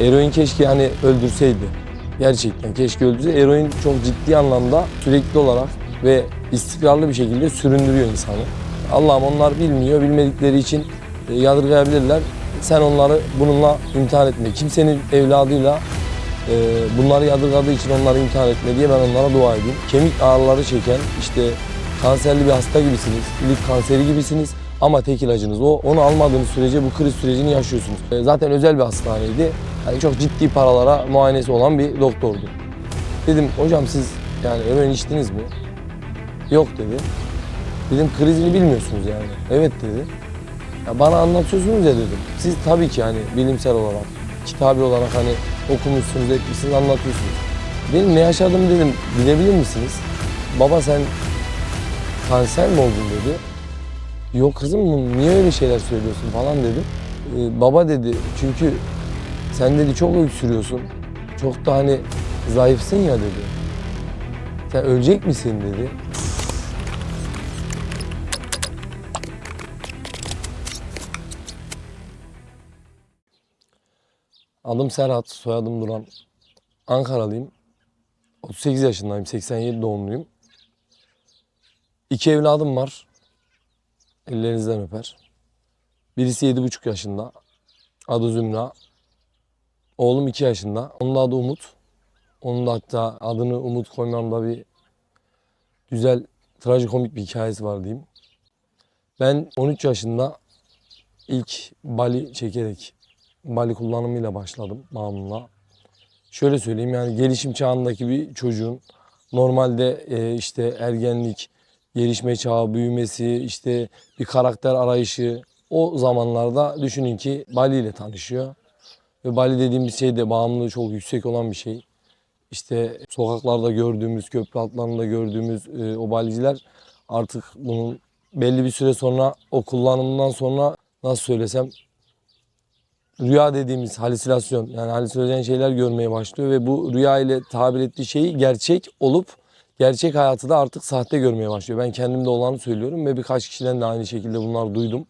Eroin keşke hani öldürseydi. Gerçekten keşke öldürse. Eroin çok ciddi anlamda sürekli olarak ve istikrarlı bir şekilde süründürüyor insanı. Allah'ım onlar bilmiyor, bilmedikleri için e, yadırgayabilirler. Sen onları bununla imtihan etme. Kimsenin evladıyla e, bunları yadırgadığı için onları imtihan etme diye ben onlara dua edeyim. Kemik ağrıları çeken, işte kanserli bir hasta gibisiniz, lif kanseri gibisiniz ama tek ilacınız o. Onu almadığınız sürece bu kriz sürecini yaşıyorsunuz. E, zaten özel bir hastaneydi. Yani çok ciddi paralara muayenesi olan bir doktordu. Dedim hocam siz yani eroin içtiniz mi? Yok dedi. Dedim krizini bilmiyorsunuz yani. Evet dedi. Ya bana anlatıyorsunuz ya dedim. Siz tabii ki hani bilimsel olarak, kitabi olarak hani okumuşsunuz, etmişsiniz, anlatıyorsunuz. Benim ne yaşadığımı dedim bilebilir misiniz? Baba sen kanser mi oldun dedi. Yok kızım niye öyle şeyler söylüyorsun falan dedim. Ee, baba dedi çünkü sen dedi çok öksürüyorsun. Çok da hani zayıfsın ya dedi. Sen ölecek misin dedi. Adım Serhat, soyadım Duran. Ankaralıyım. 38 yaşındayım, 87 doğumluyum. İki evladım var. Ellerinizden öper. Birisi 7,5 yaşında. Adı Zümra. Oğlum 2 yaşında. Onun adı Umut. Onun da hatta adını Umut koymamda bir güzel, trajikomik bir hikayesi var diyeyim. Ben 13 yaşında ilk Bali çekerek Bali kullanımıyla başladım bağımlılığa. Şöyle söyleyeyim yani gelişim çağındaki bir çocuğun normalde e, işte ergenlik, gelişme çağı, büyümesi, işte bir karakter arayışı o zamanlarda düşünün ki Bali ile tanışıyor. Ve Bali dediğimiz şey de bağımlılığı çok yüksek olan bir şey. İşte sokaklarda gördüğümüz, köprü altlarında gördüğümüz e, o baliciler artık bunun belli bir süre sonra o kullanımından sonra nasıl söylesem rüya dediğimiz halüsinasyon yani halüsinojen şeyler görmeye başlıyor ve bu rüya ile tabir ettiği şeyi gerçek olup gerçek hayatı da artık sahte görmeye başlıyor. Ben kendimde olanı söylüyorum ve birkaç kişiden de aynı şekilde bunlar duydum.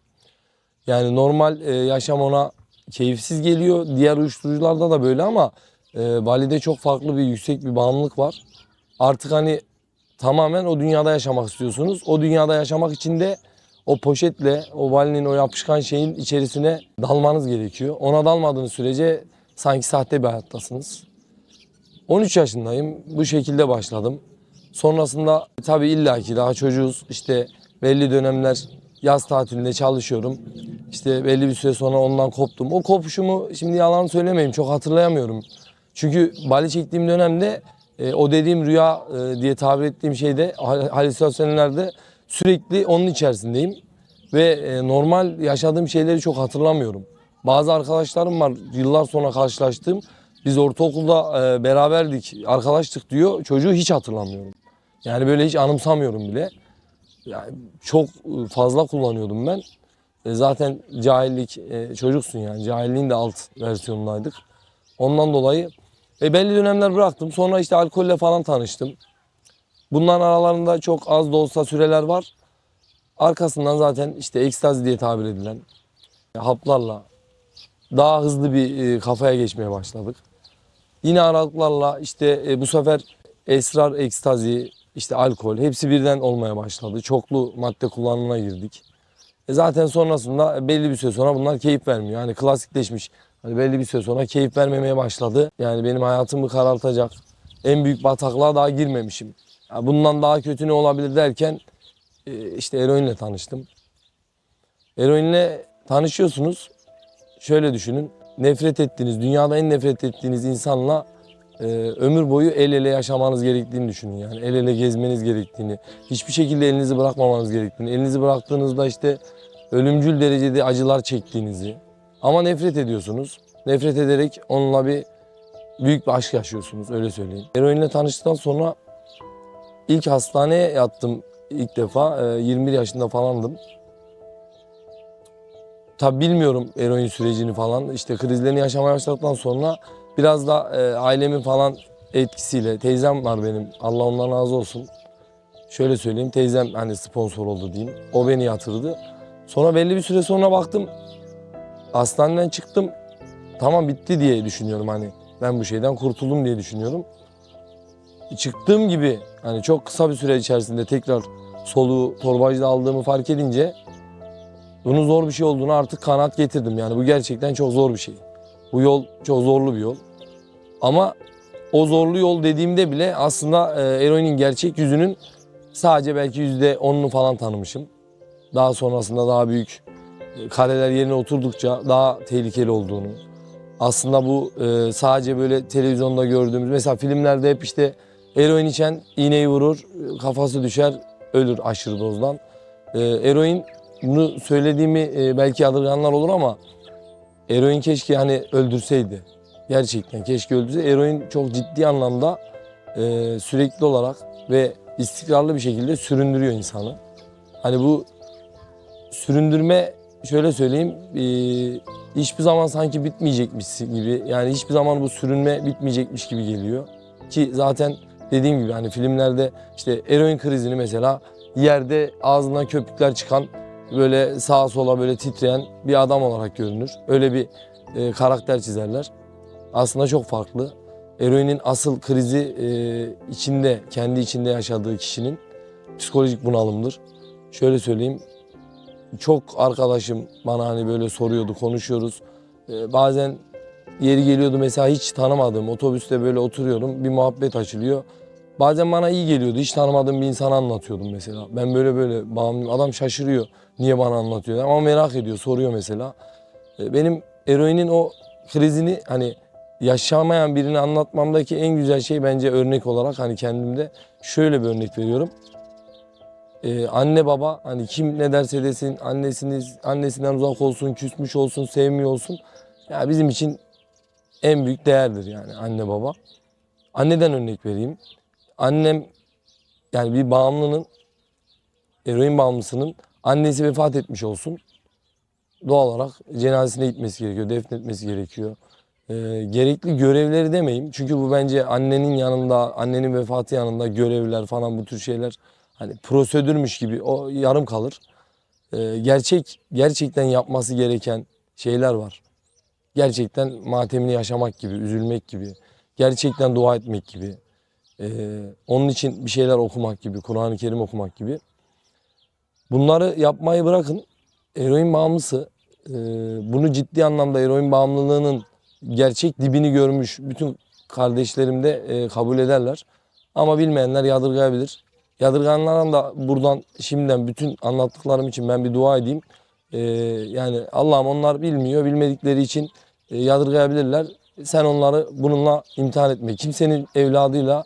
Yani normal e, yaşam ona keyifsiz geliyor. Diğer uyuşturucularda da böyle ama e, Bali'de çok farklı bir yüksek bir bağımlılık var. Artık hani tamamen o dünyada yaşamak istiyorsunuz. O dünyada yaşamak için de o poşetle, o Bali'nin o yapışkan şeyin içerisine dalmanız gerekiyor. Ona dalmadığınız sürece sanki sahte bir hayattasınız. 13 yaşındayım. Bu şekilde başladım. Sonrasında tabii illaki daha çocuğuz. İşte belli dönemler yaz tatilinde çalışıyorum. İşte belli bir süre sonra ondan koptum. O kopuşumu şimdi yalan söylemeyeyim çok hatırlayamıyorum. Çünkü Bali çektiğim dönemde e, o dediğim rüya e, diye tabir ettiğim şeyde hal- halüsinasyonlarda sürekli onun içerisindeyim. Ve e, normal yaşadığım şeyleri çok hatırlamıyorum. Bazı arkadaşlarım var yıllar sonra karşılaştığım. Biz ortaokulda e, beraberdik, arkadaştık diyor. Çocuğu hiç hatırlamıyorum. Yani böyle hiç anımsamıyorum bile. Yani çok e, fazla kullanıyordum ben. E, zaten cahillik, e, çocuksun yani. Cahilliğin de alt versiyonundaydık. Ondan dolayı e, belli dönemler bıraktım. Sonra işte alkolle falan tanıştım. Bunların aralarında çok az da olsa süreler var. Arkasından zaten işte ekstazi diye tabir edilen haplarla daha hızlı bir kafaya geçmeye başladık. Yine aralıklarla işte bu sefer esrar, ekstazi, işte alkol hepsi birden olmaya başladı. Çoklu madde kullanımına girdik. E zaten sonrasında belli bir süre sonra bunlar keyif vermiyor. Yani klasikleşmiş. Hani belli bir süre sonra keyif vermemeye başladı. Yani benim hayatımı karartacak en büyük bataklığa daha girmemişim. Ya bundan daha kötü ne olabilir derken e, işte eroinle tanıştım. Eroinle tanışıyorsunuz. Şöyle düşünün. Nefret ettiğiniz, dünyada en nefret ettiğiniz insanla e, ömür boyu el ele yaşamanız gerektiğini düşünün. Yani el ele gezmeniz gerektiğini, hiçbir şekilde elinizi bırakmamanız gerektiğini, elinizi bıraktığınızda işte ölümcül derecede acılar çektiğinizi ama nefret ediyorsunuz. Nefret ederek onunla bir büyük bir aşk yaşıyorsunuz öyle söyleyeyim. Eroinle tanıştıktan sonra ilk hastaneye yattım ilk defa. e, 21 yaşında falandım. Tabi bilmiyorum eroin sürecini falan. İşte krizlerini yaşamaya başladıktan sonra biraz da e, ailemin falan etkisiyle teyzem var benim. Allah ondan razı olsun. Şöyle söyleyeyim teyzem hani sponsor oldu diyeyim. O beni yatırdı. Sonra belli bir süre sonra baktım hastaneden çıktım. tamam bitti diye düşünüyorum hani. Ben bu şeyden kurtuldum diye düşünüyorum. Çıktığım gibi hani çok kısa bir süre içerisinde tekrar soluğu torbacıda aldığımı fark edince bunun zor bir şey olduğunu artık kanaat getirdim. Yani bu gerçekten çok zor bir şey. Bu yol çok zorlu bir yol. Ama o zorlu yol dediğimde bile aslında e, eroinin gerçek yüzünün sadece belki yüzde onunu falan tanımışım. Daha sonrasında daha büyük e, kareler yerine oturdukça daha tehlikeli olduğunu. Aslında bu e, sadece böyle televizyonda gördüğümüz mesela filmlerde hep işte eroin içen iğneyi vurur, kafası düşer, ölür aşırı dozdan. E, eroin bunu söylediğimi e, belki yadırganlar olur ama eroin keşke hani öldürseydi. Gerçekten keşke öldürse. Eroin çok ciddi anlamda e, sürekli olarak ve istikrarlı bir şekilde süründürüyor insanı. Hani bu süründürme şöyle söyleyeyim e, hiçbir zaman sanki bitmeyecekmiş gibi yani hiçbir zaman bu sürünme bitmeyecekmiş gibi geliyor. Ki zaten dediğim gibi hani filmlerde işte eroin krizini mesela yerde ağzından köpükler çıkan böyle sağa sola böyle titreyen bir adam olarak görünür. Öyle bir e, karakter çizerler. Aslında çok farklı. Eroinin asıl krizi e, içinde, kendi içinde yaşadığı kişinin psikolojik bunalımdır. Şöyle söyleyeyim, çok arkadaşım bana hani böyle soruyordu, konuşuyoruz. E, bazen yeri geliyordu mesela hiç tanımadığım otobüste böyle oturuyorum, bir muhabbet açılıyor. Bazen bana iyi geliyordu, hiç tanımadığım bir insana anlatıyordum mesela. Ben böyle böyle bağımlıyım, adam şaşırıyor niye bana anlatıyor ama merak ediyor, soruyor mesela. E, benim eroinin o krizini hani yaşamayan birini anlatmamdaki en güzel şey bence örnek olarak hani kendimde şöyle bir örnek veriyorum. Ee, anne baba hani kim ne derse desin annesiniz annesinden uzak olsun, küsmüş olsun, sevmiyor olsun. Ya bizim için en büyük değerdir yani anne baba. Anneden örnek vereyim. Annem yani bir bağımlının eroin bağımlısının annesi vefat etmiş olsun. Doğal olarak cenazesine gitmesi gerekiyor, defnetmesi gerekiyor e, gerekli görevleri demeyeyim. Çünkü bu bence annenin yanında, annenin vefatı yanında görevler falan bu tür şeyler hani prosedürmüş gibi o yarım kalır. E, gerçek gerçekten yapması gereken şeyler var. Gerçekten matemini yaşamak gibi, üzülmek gibi, gerçekten dua etmek gibi. e, onun için bir şeyler okumak gibi, Kur'an-ı Kerim okumak gibi. Bunları yapmayı bırakın. Eroin bağımlısı e, bunu ciddi anlamda eroin bağımlılığının gerçek dibini görmüş bütün kardeşlerim de e, kabul ederler. Ama bilmeyenler yadırgayabilir. Yadırganlara da buradan şimdiden bütün anlattıklarım için ben bir dua edeyim. E, yani Allah'ım onlar bilmiyor, bilmedikleri için yadırgayabilirler. Sen onları bununla imtihan etme. Kimsenin evladıyla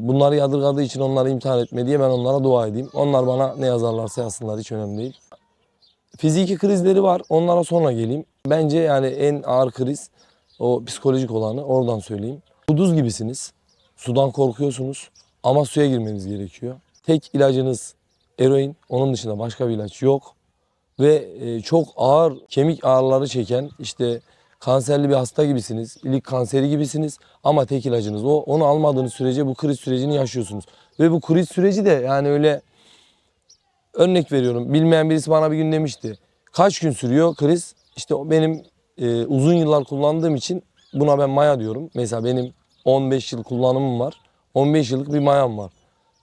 bunları yadırgadığı için onları imtihan etme diye ben onlara dua edeyim. Onlar bana ne yazarlarsa yazsınlar hiç önemli değil. Fiziki krizleri var. Onlara sonra geleyim. Bence yani en ağır kriz o psikolojik olanı oradan söyleyeyim. Kuduz gibisiniz. Sudan korkuyorsunuz ama suya girmeniz gerekiyor. Tek ilacınız eroin. Onun dışında başka bir ilaç yok. Ve e, çok ağır kemik ağrıları çeken işte kanserli bir hasta gibisiniz. ilik kanseri gibisiniz ama tek ilacınız o. Onu almadığınız sürece bu kriz sürecini yaşıyorsunuz. Ve bu kriz süreci de yani öyle Örnek veriyorum. Bilmeyen birisi bana bir gün demişti. Kaç gün sürüyor kriz? İşte benim e, uzun yıllar kullandığım için buna ben maya diyorum. Mesela benim 15 yıl kullanımım var. 15 yıllık bir mayam var.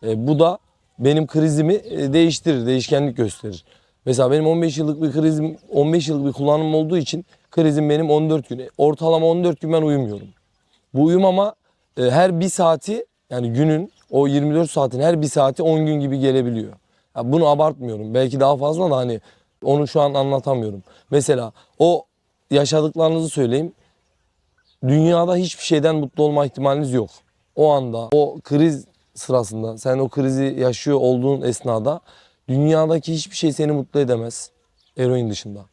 E, bu da benim krizimi e, değiştirir, değişkenlik gösterir. Mesela benim 15 yıllık bir krizim, 15 yıllık bir kullanımım olduğu için krizim benim 14 gün. Ortalama 14 gün ben uyumuyorum. Bu uyumama e, her bir saati yani günün o 24 saatin her bir saati 10 gün gibi gelebiliyor. Ya bunu abartmıyorum. Belki daha fazla da hani onu şu an anlatamıyorum. Mesela o yaşadıklarınızı söyleyeyim. Dünyada hiçbir şeyden mutlu olma ihtimaliniz yok. O anda o kriz sırasında sen o krizi yaşıyor olduğun esnada dünyadaki hiçbir şey seni mutlu edemez. Eroin dışında.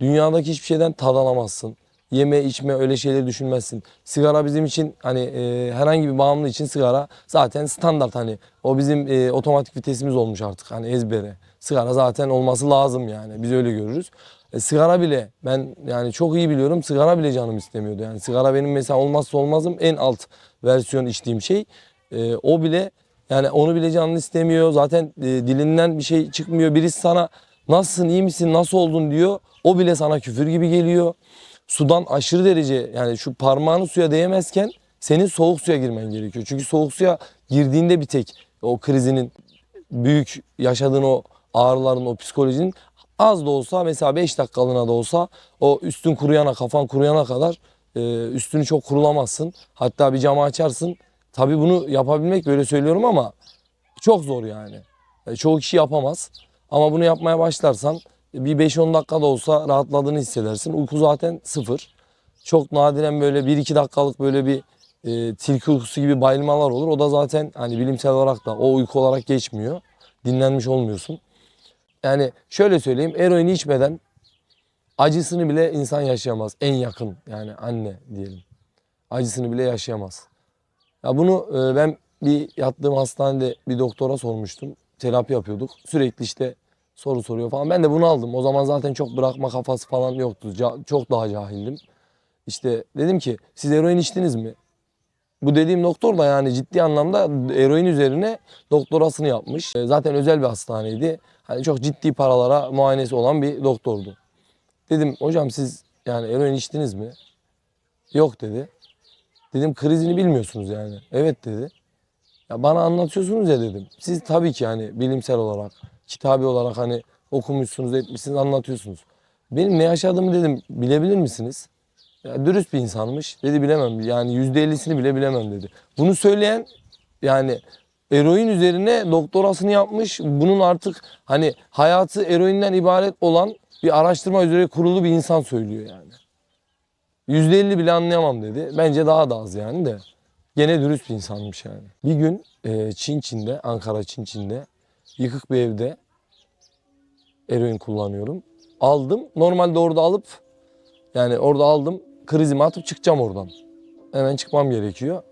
Dünyadaki hiçbir şeyden tad alamazsın. Yeme içme öyle şeyleri düşünmezsin. Sigara bizim için hani e, herhangi bir bağımlı için sigara zaten standart hani o bizim e, otomatik vitesimiz olmuş artık hani ezbere. Sigara zaten olması lazım yani biz öyle görürüz. E, sigara bile ben yani çok iyi biliyorum sigara bile canım istemiyordu. Yani sigara benim mesela olmazsa olmazım en alt versiyon içtiğim şey. E, o bile yani onu bile canlı istemiyor. Zaten e, dilinden bir şey çıkmıyor. Birisi sana nasılsın iyi misin nasıl oldun diyor. O bile sana küfür gibi geliyor. sudan aşırı derece yani şu parmağını suya değmezken senin soğuk suya girmen gerekiyor. Çünkü soğuk suya girdiğinde bir tek o krizinin büyük yaşadığın o ağrıların, o psikolojinin az da olsa mesela 5 dakikalığına da olsa o üstün kuruyana, kafan kuruyana kadar e, üstünü çok kurulamazsın. Hatta bir camı açarsın. Tabii bunu yapabilmek böyle söylüyorum ama çok zor yani. E, çoğu kişi yapamaz. Ama bunu yapmaya başlarsan bir 5-10 dakika da olsa rahatladığını hissedersin. Uyku zaten sıfır. Çok nadiren böyle 1-2 dakikalık böyle bir e, tilki uykusu gibi bayılmalar olur. O da zaten hani bilimsel olarak da o uyku olarak geçmiyor. Dinlenmiş olmuyorsun. Yani şöyle söyleyeyim eroini içmeden acısını bile insan yaşayamaz. En yakın yani anne diyelim. Acısını bile yaşayamaz. Ya bunu e, ben bir yattığım hastanede bir doktora sormuştum. Terapi yapıyorduk. Sürekli işte soru soruyor falan. Ben de bunu aldım. O zaman zaten çok bırakma kafası falan yoktu. Ca- çok daha cahildim. İşte dedim ki siz eroin içtiniz mi? Bu dediğim doktor da yani ciddi anlamda eroin üzerine doktorasını yapmış. E, Zaten özel bir hastaneydi. Hani çok ciddi paralara muayenesi olan bir doktordu. Dedim hocam siz yani eroin içtiniz mi? Yok dedi. Dedim krizini bilmiyorsunuz yani. Evet dedi. Ya bana anlatıyorsunuz ya dedim. Siz tabii ki hani bilimsel olarak, kitabi olarak hani okumuşsunuz, etmişsiniz, anlatıyorsunuz. Benim ne yaşadığımı dedim bilebilir misiniz? Ya dürüst bir insanmış. Dedi bilemem. Yani yüzde ellisini bile bilemem dedi. Bunu söyleyen yani eroin üzerine doktorasını yapmış. Bunun artık hani hayatı eroinden ibaret olan bir araştırma üzere kurulu bir insan söylüyor yani. Yüzde elli bile anlayamam dedi. Bence daha da az yani de. Gene dürüst bir insanmış yani. Bir gün e, Çin Çin'de, Ankara Çin Çin'de yıkık bir evde eroin kullanıyorum. Aldım. Normalde orada alıp yani orada aldım. Krizimi atıp çıkacağım oradan. Hemen çıkmam gerekiyor.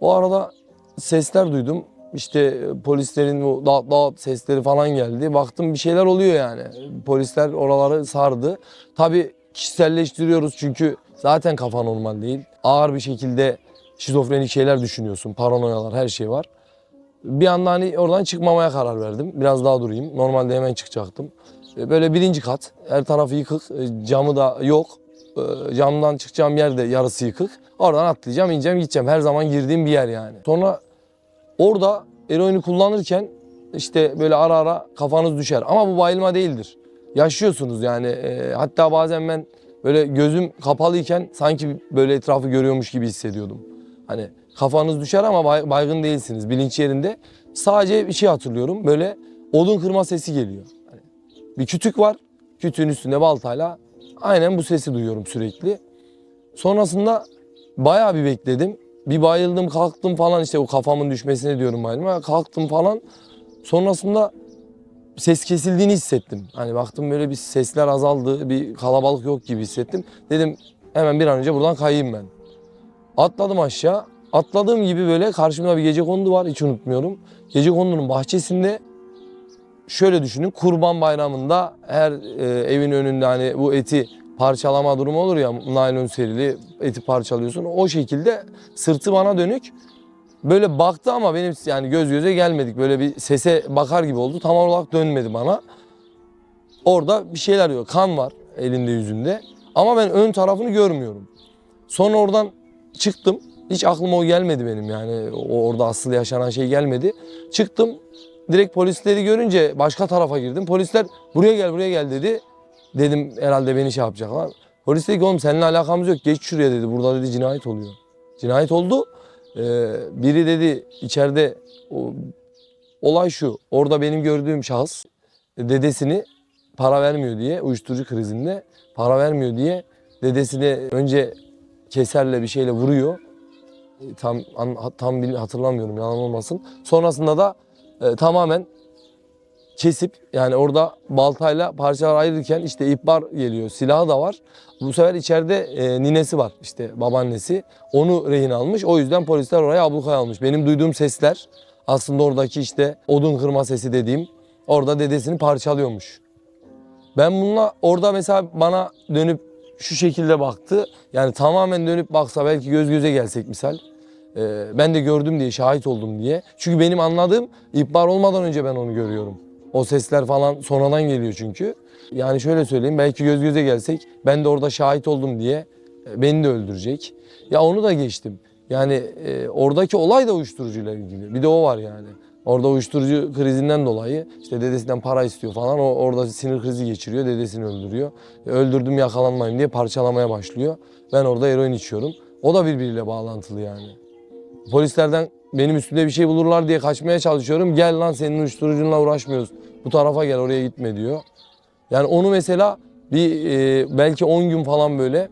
O arada sesler duydum. İşte polislerin o dağıt dağıt sesleri falan geldi. Baktım bir şeyler oluyor yani. Polisler oraları sardı. Tabii kişiselleştiriyoruz çünkü zaten kafa normal değil. Ağır bir şekilde şizofrenik şeyler düşünüyorsun. Paranoyalar her şey var. Bir anda hani oradan çıkmamaya karar verdim. Biraz daha durayım. Normalde hemen çıkacaktım. E, Böyle birinci kat. Her tarafı yıkık. e, Camı da yok. E, Camdan çıkacağım yer de yarısı yıkık. Oradan atlayacağım, ineceğim, gideceğim. Her zaman girdiğim bir yer yani. Sonra orada eroini kullanırken işte böyle ara ara kafanız düşer. Ama bu bayılma değildir. Yaşıyorsunuz yani. Hatta bazen ben böyle gözüm kapalıyken sanki böyle etrafı görüyormuş gibi hissediyordum. Hani kafanız düşer ama bay- baygın değilsiniz. Bilinç yerinde. Sadece bir şey hatırlıyorum. Böyle odun kırma sesi geliyor. Hani bir kütük var. Kütüğün üstünde baltayla aynen bu sesi duyuyorum sürekli. Sonrasında bayağı bir bekledim. Bir bayıldım kalktım falan işte o kafamın düşmesine diyorum bayılma. Kalktım falan. Sonrasında ses kesildiğini hissettim. Hani baktım böyle bir sesler azaldı. Bir kalabalık yok gibi hissettim. Dedim hemen bir an önce buradan kayayım ben. Atladım aşağı. Atladığım gibi böyle karşımda bir gece kondu var hiç unutmuyorum. Gece kondunun bahçesinde şöyle düşünün kurban bayramında her e, evin önünde hani bu eti parçalama durumu olur ya naylon serili eti parçalıyorsun. O şekilde sırtı bana dönük böyle baktı ama benim yani göz göze gelmedik. Böyle bir sese bakar gibi oldu. Tam olarak dönmedi bana. Orada bir şeyler diyor. Kan var elinde yüzünde. Ama ben ön tarafını görmüyorum. Sonra oradan çıktım. Hiç aklıma o gelmedi benim yani. Orada asıl yaşanan şey gelmedi. Çıktım. Direkt polisleri görünce başka tarafa girdim. Polisler buraya gel buraya gel dedi. Dedim herhalde beni şey yapacaklar. Polis dedi ki oğlum seninle alakamız yok. Geç şuraya dedi. Burada dedi cinayet oluyor. Cinayet oldu. Ee, biri dedi içeride o, olay şu. Orada benim gördüğüm şahıs dedesini para vermiyor diye uyuşturucu krizinde para vermiyor diye dedesini önce keserle bir şeyle vuruyor. E, Tam an- tam hatırlamıyorum yalan olmasın. Sonrasında da e, tamamen kesip yani orada baltayla parçalar ayırırken işte ihbar geliyor. Silahı da var. Bu sefer içeride e, ninesi var işte babaannesi. Onu rehin almış. O yüzden polisler oraya ablukaya almış. Benim duyduğum sesler aslında oradaki işte odun kırma sesi dediğim orada dedesini parçalıyormuş. Ben bununla orada mesela bana dönüp şu şekilde baktı. Yani tamamen dönüp baksa belki göz göze gelsek misal. Ee, ben de gördüm diye, şahit oldum diye. Çünkü benim anladığım ihbar olmadan önce ben onu görüyorum. O sesler falan sonradan geliyor çünkü. Yani şöyle söyleyeyim belki göz göze gelsek ben de orada şahit oldum diye e, beni de öldürecek. Ya onu da geçtim. Yani e, oradaki olay da uyuşturucuyla ilgili. Bir de o var yani. Orada uyuşturucu krizinden dolayı işte dedesinden para istiyor falan. O orada sinir krizi geçiriyor, dedesini öldürüyor. E, öldürdüm yakalanmayayım diye parçalamaya başlıyor. Ben orada eroin içiyorum. O da birbiriyle bağlantılı yani. Polislerden benim üstümde bir şey bulurlar diye kaçmaya çalışıyorum. Gel lan senin uyuşturucunla uğraşmıyoruz. Bu tarafa gel oraya gitme diyor. Yani onu mesela bir e, belki 10 gün falan böyle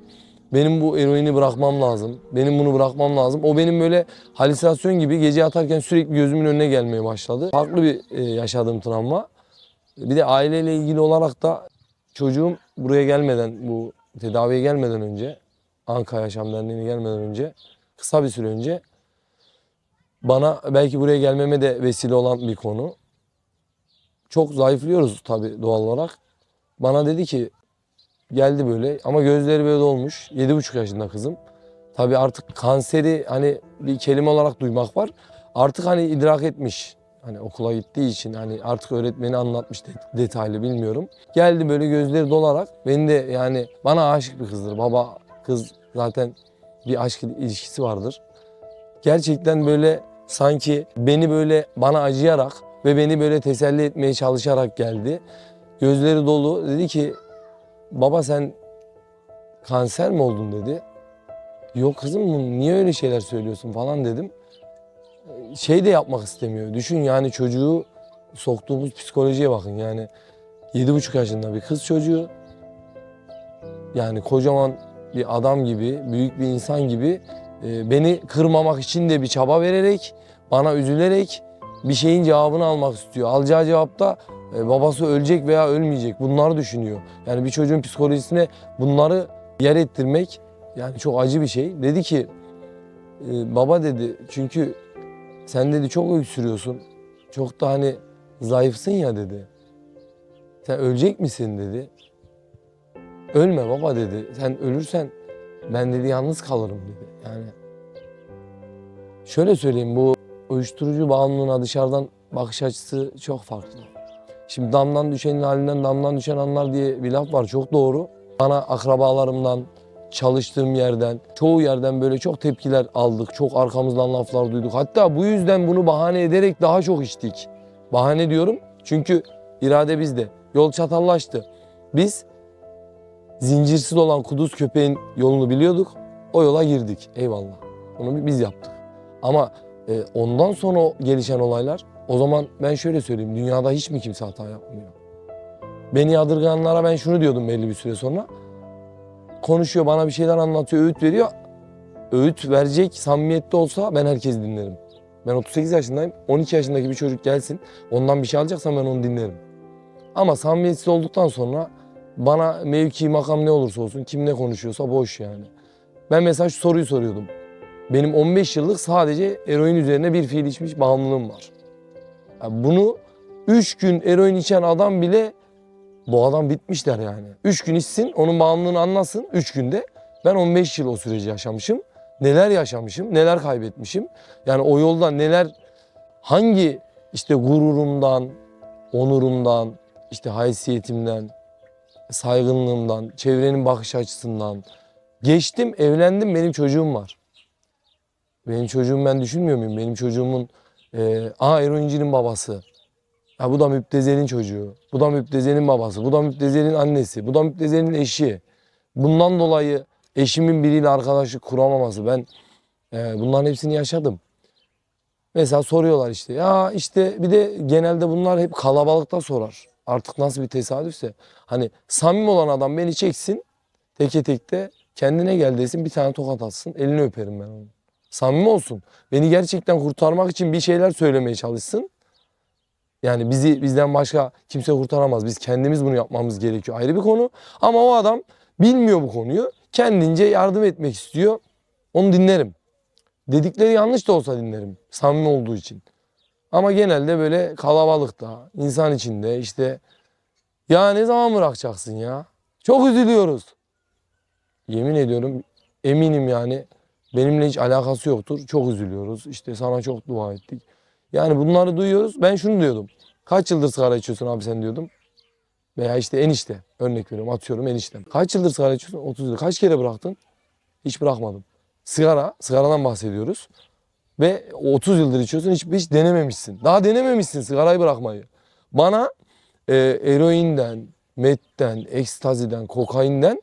benim bu eroini bırakmam lazım. Benim bunu bırakmam lazım. O benim böyle halüsinasyon gibi gece yatarken sürekli gözümün önüne gelmeye başladı. Farklı bir e, yaşadığım travma. Bir de aileyle ilgili olarak da çocuğum buraya gelmeden bu tedaviye gelmeden önce Anka Yaşam Derneği'ne gelmeden önce kısa bir süre önce bana belki buraya gelmeme de vesile olan bir konu. Çok zayıflıyoruz tabii doğal olarak. Bana dedi ki geldi böyle ama gözleri böyle olmuş. 7,5 yaşında kızım. Tabii artık kanseri hani bir kelime olarak duymak var. Artık hani idrak etmiş. Hani okula gittiği için hani artık öğretmeni anlatmış de- detaylı bilmiyorum. Geldi böyle gözleri dolarak beni de yani bana aşık bir kızdır. Baba kız zaten bir aşk ilişkisi vardır. Gerçekten böyle sanki beni böyle bana acıyarak ve beni böyle teselli etmeye çalışarak geldi. Gözleri dolu dedi ki baba sen kanser mi oldun dedi. Yok kızım niye öyle şeyler söylüyorsun falan dedim. Şey de yapmak istemiyor. Düşün yani çocuğu soktuğumuz psikolojiye bakın yani. Yedi buçuk yaşında bir kız çocuğu. Yani kocaman bir adam gibi, büyük bir insan gibi e, beni kırmamak için de bir çaba vererek, bana üzülerek bir şeyin cevabını almak istiyor. Alacağı cevapta e, babası ölecek veya ölmeyecek bunları düşünüyor. Yani bir çocuğun psikolojisine bunları yer ettirmek yani çok acı bir şey. Dedi ki e, baba dedi çünkü sen dedi çok öksürüyorsun. Çok da hani zayıfsın ya dedi. Sen ölecek misin dedi. Ölme baba dedi. Sen ölürsen ben dedi yalnız kalırım dedi. Yani şöyle söyleyeyim bu uyuşturucu bağımlılığına dışarıdan bakış açısı çok farklı. Şimdi damdan düşenin halinden damdan düşen anlar diye bir laf var çok doğru. Bana akrabalarımdan, çalıştığım yerden, çoğu yerden böyle çok tepkiler aldık. Çok arkamızdan laflar duyduk. Hatta bu yüzden bunu bahane ederek daha çok içtik. Bahane diyorum çünkü irade bizde. Yol çatallaştı. Biz zincirsiz olan kuduz köpeğin yolunu biliyorduk. O yola girdik. Eyvallah. Onu biz yaptık. Ama e, ondan sonra gelişen olaylar o zaman ben şöyle söyleyeyim. Dünyada hiç mi kimse hata yapmıyor? Beni yadırgayanlara ben şunu diyordum belli bir süre sonra. Konuşuyor bana bir şeyler anlatıyor, öğüt veriyor. Öğüt verecek samimiyette olsa ben herkesi dinlerim. Ben 38 yaşındayım. 12 yaşındaki bir çocuk gelsin. Ondan bir şey alacaksam ben onu dinlerim. Ama samimiyetsiz olduktan sonra bana mevki, makam ne olursa olsun, kim ne konuşuyorsa boş yani. Ben mesela şu soruyu soruyordum. Benim 15 yıllık sadece eroin üzerine bir fiil içmiş bağımlılığım var. Ya bunu 3 gün eroin içen adam bile bu adam bitmiş der yani. 3 gün içsin, onun bağımlılığını anlasın 3 günde. Ben 15 yıl o süreci yaşamışım. Neler yaşamışım, neler kaybetmişim. Yani o yolda neler, hangi işte gururumdan, onurumdan, işte haysiyetimden, saygınlığımdan, çevrenin bakış açısından geçtim, evlendim, benim çocuğum var. Benim çocuğum ben düşünmüyor muyum? Benim çocuğumun e, aha eroincinin babası. Ya bu da müptezelin çocuğu. Bu da müptezelin babası. Bu da müptezelin annesi. Bu da müptezelin eşi. Bundan dolayı eşimin biriyle arkadaşlık kuramaması. Ben e, bunların hepsini yaşadım. Mesela soruyorlar işte. Ya işte bir de genelde bunlar hep kalabalıkta sorar. Artık nasıl bir tesadüfse. Hani samimi olan adam beni çeksin. Teke tekte kendine gel desin bir tane tokat atsın. Elini öperim ben onun. Samimi olsun. Beni gerçekten kurtarmak için bir şeyler söylemeye çalışsın. Yani bizi bizden başka kimse kurtaramaz. Biz kendimiz bunu yapmamız gerekiyor. Ayrı bir konu. Ama o adam bilmiyor bu konuyu. Kendince yardım etmek istiyor. Onu dinlerim. Dedikleri yanlış da olsa dinlerim. Samimi olduğu için. Ama genelde böyle kalabalıkta, insan içinde işte ya ne zaman bırakacaksın ya? Çok üzülüyoruz. Yemin ediyorum eminim yani benimle hiç alakası yoktur. Çok üzülüyoruz. İşte sana çok dua ettik. Yani bunları duyuyoruz. Ben şunu diyordum. Kaç yıldır sigara içiyorsun abi sen diyordum. Veya işte enişte örnek veriyorum atıyorum eniştem. Kaç yıldır sigara içiyorsun? 30 yıl. Kaç kere bıraktın? Hiç bırakmadım. Sigara, sigaradan bahsediyoruz. Ve 30 yıldır içiyorsun hiç, hiç denememişsin. Daha denememişsin sigarayı bırakmayı. Bana e, eroinden, metten, ekstaziden, kokainden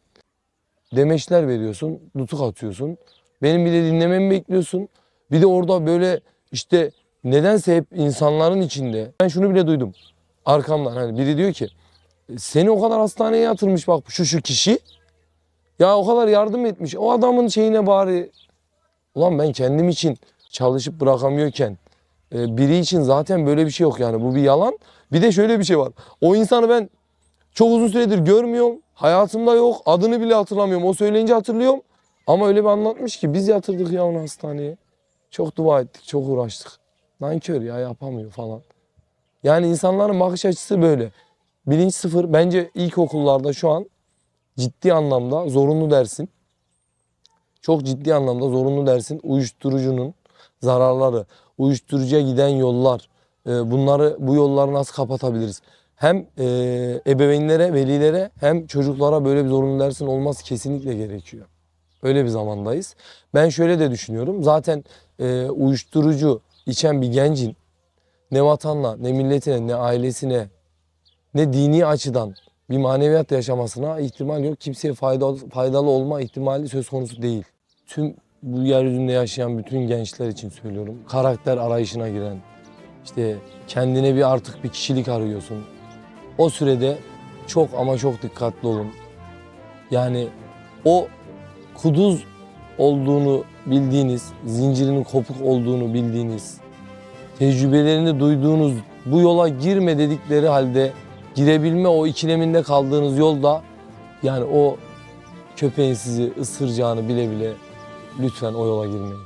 demeçler veriyorsun, nutuk atıyorsun. Benim bir de dinlememi bekliyorsun. Bir de orada böyle işte nedense hep insanların içinde. Ben şunu bile duydum arkamdan. Hani biri diyor ki seni o kadar hastaneye yatırmış bak şu şu kişi. Ya o kadar yardım etmiş. O adamın şeyine bari ulan ben kendim için çalışıp bırakamıyorken e, biri için zaten böyle bir şey yok yani bu bir yalan. Bir de şöyle bir şey var. O insanı ben çok uzun süredir görmüyorum. Hayatımda yok. Adını bile hatırlamıyorum. O söyleyince hatırlıyorum. Ama öyle bir anlatmış ki biz yatırdık ya onu hastaneye. Çok dua ettik, çok uğraştık. Nankör ya yapamıyor falan. Yani insanların bakış açısı böyle. Bilinç sıfır. Bence ilkokullarda şu an ciddi anlamda zorunlu dersin. Çok ciddi anlamda zorunlu dersin. Uyuşturucunun zararları, uyuşturucuya giden yollar, e, bunları bu yolları nasıl kapatabiliriz? Hem e, ebeveynlere, velilere hem çocuklara böyle bir zorunlu dersin olması kesinlikle gerekiyor. Öyle bir zamandayız. Ben şöyle de düşünüyorum. Zaten e, uyuşturucu içen bir gencin ne vatanla, ne milletine, ne ailesine, ne dini açıdan bir maneviyat yaşamasına ihtimal yok. Kimseye faydalı, faydalı olma ihtimali söz konusu değil. Tüm bu yeryüzünde yaşayan bütün gençler için söylüyorum. Karakter arayışına giren, işte kendine bir artık bir kişilik arıyorsun. O sürede çok ama çok dikkatli olun. Yani o kuduz olduğunu bildiğiniz, zincirinin kopuk olduğunu bildiğiniz, tecrübelerini duyduğunuz bu yola girme dedikleri halde girebilme o ikileminde kaldığınız yolda yani o köpeğin sizi ısıracağını bile bile lütfen o yola girmeyin.